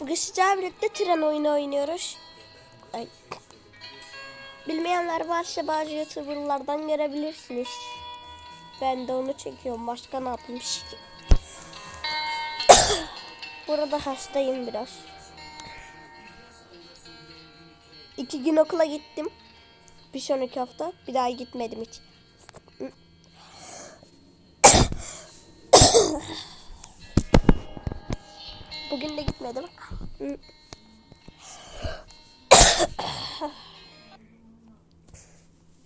Bugün sizlerle birlikte tren oyunu oynuyoruz. Ay. Bilmeyenler varsa bazı youtuberlardan görebilirsiniz. Ben de onu çekiyorum. Başka ne yapmış ki? Burada hastayım biraz. İki gün okula gittim. Bir sonraki hafta bir daha gitmedim hiç. Bugün de gitmedim.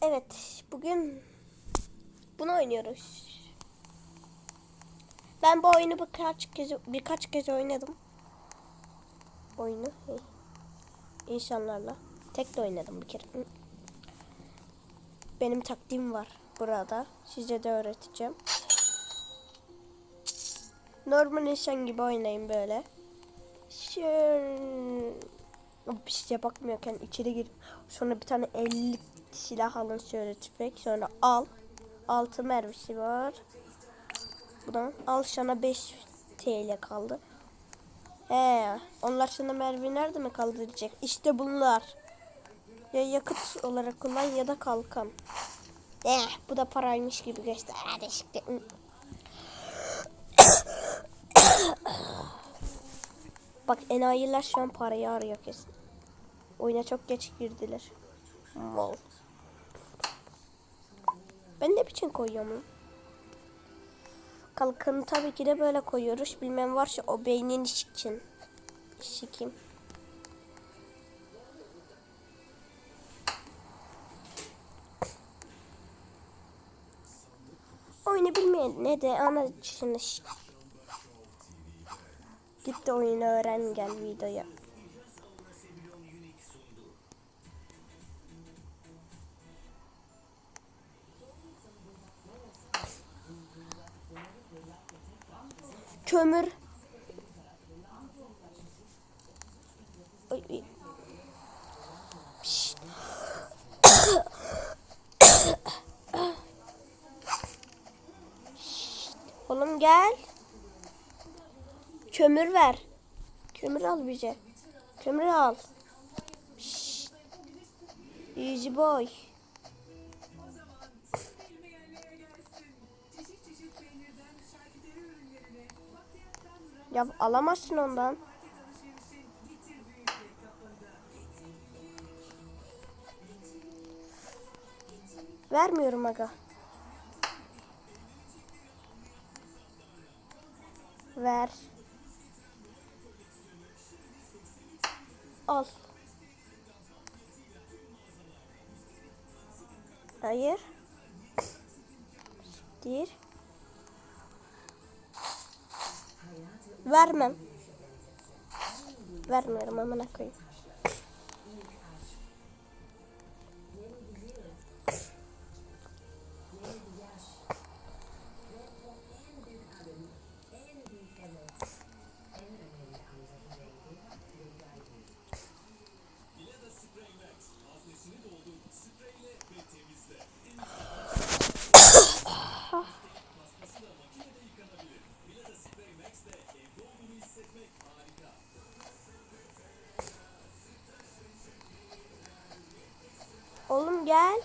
Evet, bugün bunu oynuyoruz. Ben bu oyunu birkaç kez birkaç kez oynadım. Oyunu insanlarla. Tek de oynadım bir kere. Benim taktiğim var burada. Size de öğreteceğim. Normal insan gibi oynayın böyle. Bir şeye bakmıyorken içeri gir. Sonra bir tane 50 silah alın şöyle tüfek. Sonra al. Altı mermisi var. Buradan al sana 5 TL kaldı. He, onlar sana mermi nerede mi kaldıracak? İşte bunlar. Ya yakıt olarak kullan ya da kalkan. Eh, bu da paraymış gibi göster. Hadi. Bak enayiler şu an parayı arıyor kesin. Oyuna çok geç girdiler. Mal. Ben ne biçim koyuyorum? Kalkanı tabii ki de böyle koyuyoruz. Bilmem varsa o beynin için. Sikim. Oyunu bilmeyen ne de ana içine Git de oyunu öğren gel videoya. Kömür. Şşt. Oğlum gel. Kömür ver. Kömür al bize. Kömür al. Şşt. Easy boy. Ya alamazsın ondan. Vermiyorum aga. Ver. Al. Hayır. Değil. Vermem. Vermiyorum amına koyayım. Oğlum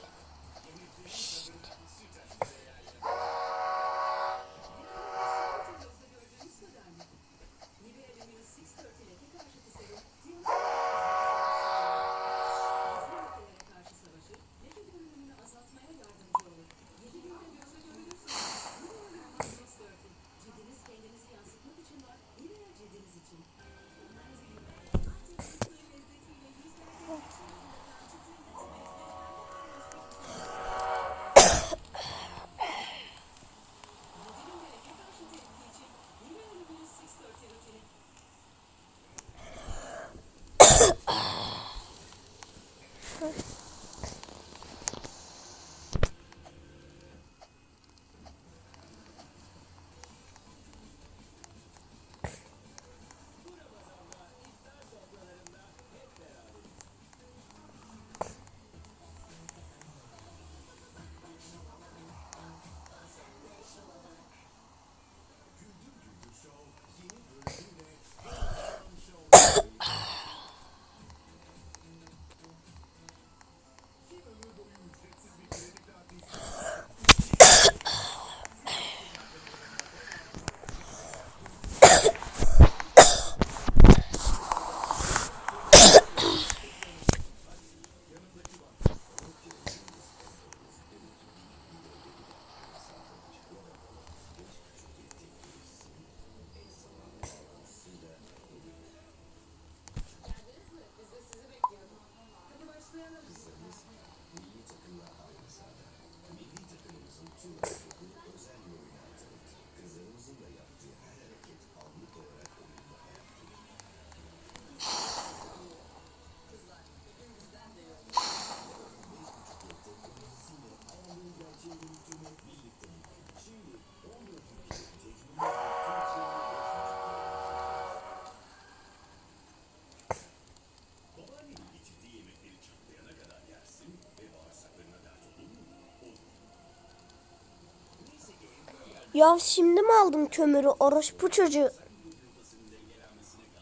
Ya şimdi mi aldın kömürü orospu çocuğu?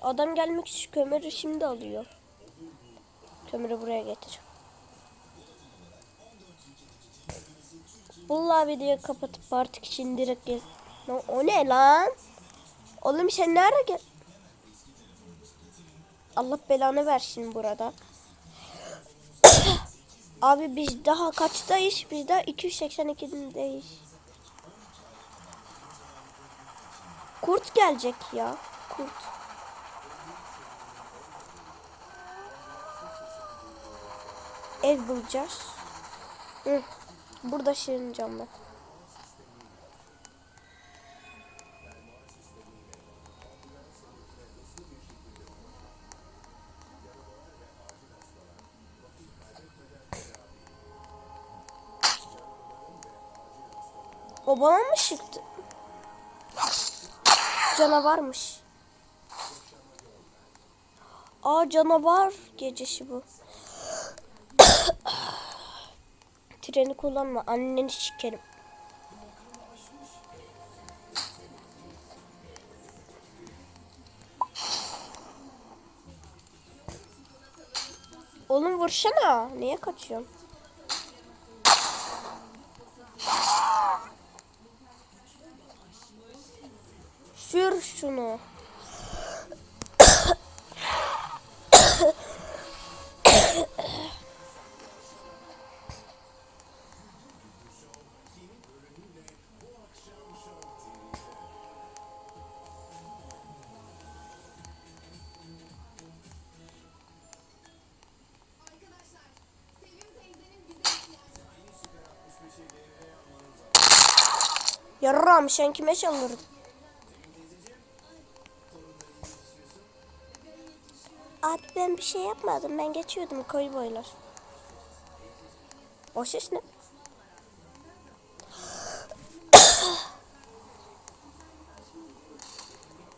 Adam gelmek için kömürü şimdi alıyor. Kömürü buraya getir. Vallahi videoyu kapatıp artık için direkt gez. No, o ne lan? Oğlum sen ne ara gel? Allah belanı versin burada. Abi biz daha kaçtayız? Biz daha 282'deyiz. Kurt gelecek ya. Kurt. Ev bulacağız. Hı. Burada şirin camlar. O mı çıktı? Canavarmış. Aa canavar gecesi bu. Treni kullanma anneni sikerim. Oğlum vursana. Niye kaçıyorsun? Yarram sen kime çalırdın? Abi ben bir şey yapmadım. Ben geçiyordum koyu boylar. O ses ne?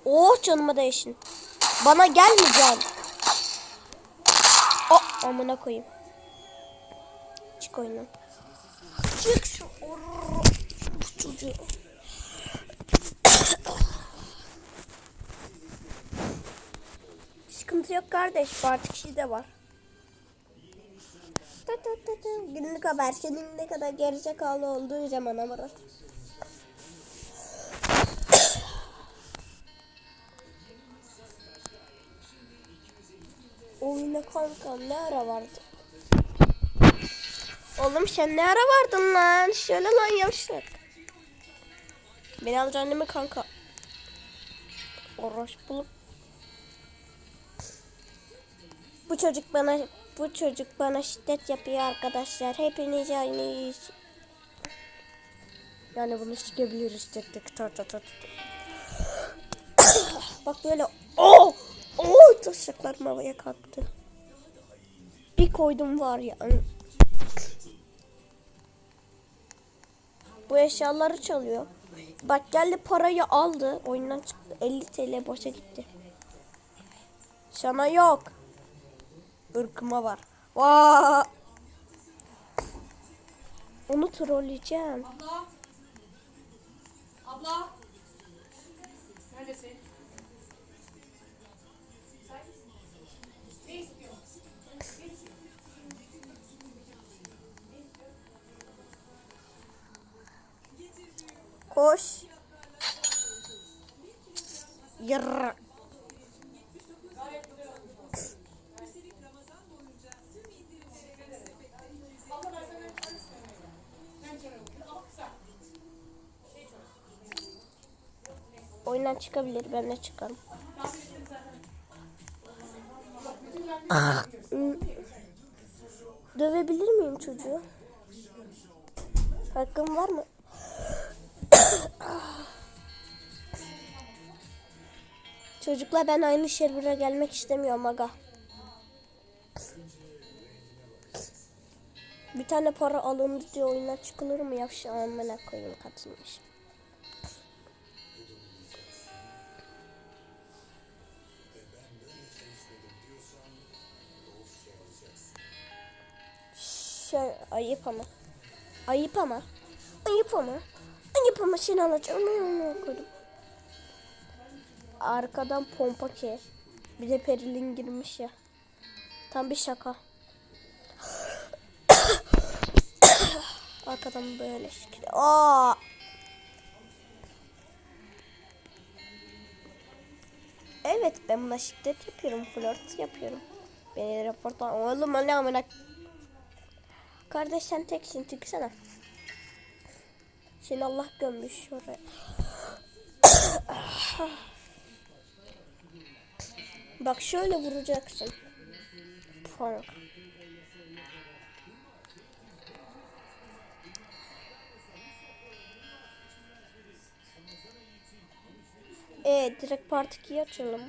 oh canıma değişin. Bana gelmeyeceksin. Oh amına koyayım. Çık oyundan. Çık şu çocuğu. Sıkıntı yok kardeş. Artık şey de var. Tı. Günlük haber. Senin ne kadar gerizekalı olduğu zaman ama. Oyuna kanka ne ara vardı? Oğlum sen ne ara vardın lan? Şöyle lan yavşak. Beni alacaksın değil mi kanka? Oroş bulup. Bu çocuk bana bu çocuk bana şiddet yapıyor arkadaşlar. Hepiniz aynıyız. Yani bunu sikebiliriz tek tek tar tar tar. Bak böyle oh oh taşaklarım havaya kalktı. Bir koydum var ya. Bu eşyaları çalıyor. Bak geldi parayı aldı. Oyundan çıktı. 50 TL boşa gitti. Sana yok. Irkıma var. Vaa! Onu trolleyeceğim. Abla. Abla. Neredesin? Koş. Yırr. Oyundan çıkabilir. Ben de çıkarım. Hmm. Dövebilir miyim çocuğu? Hakkım var mı? Çocukla ben aynı şehre gelmek istemiyorum aga. Bir tane para alındı diye oyundan çıkılır mı? Yavşağım amına koyayım katılmış. Şey ayıp ama. Ayıp ama. Ayıp ama. Ayıp Kafama şin alacağım. Onu koydum. Arkadan pompa ki. Bir de Peril'in girmiş ya. Tam bir şaka. Arkadan böyle şekilde. Aa! Evet ben buna şiddet yapıyorum. Flört yapıyorum. Beni raportan oğlum öyle amına. Kardeş sen teksin çıksana. Seni Allah gömmüş oraya. Bak şöyle vuracaksın. Fark. Evet direkt part 2'yi açalım.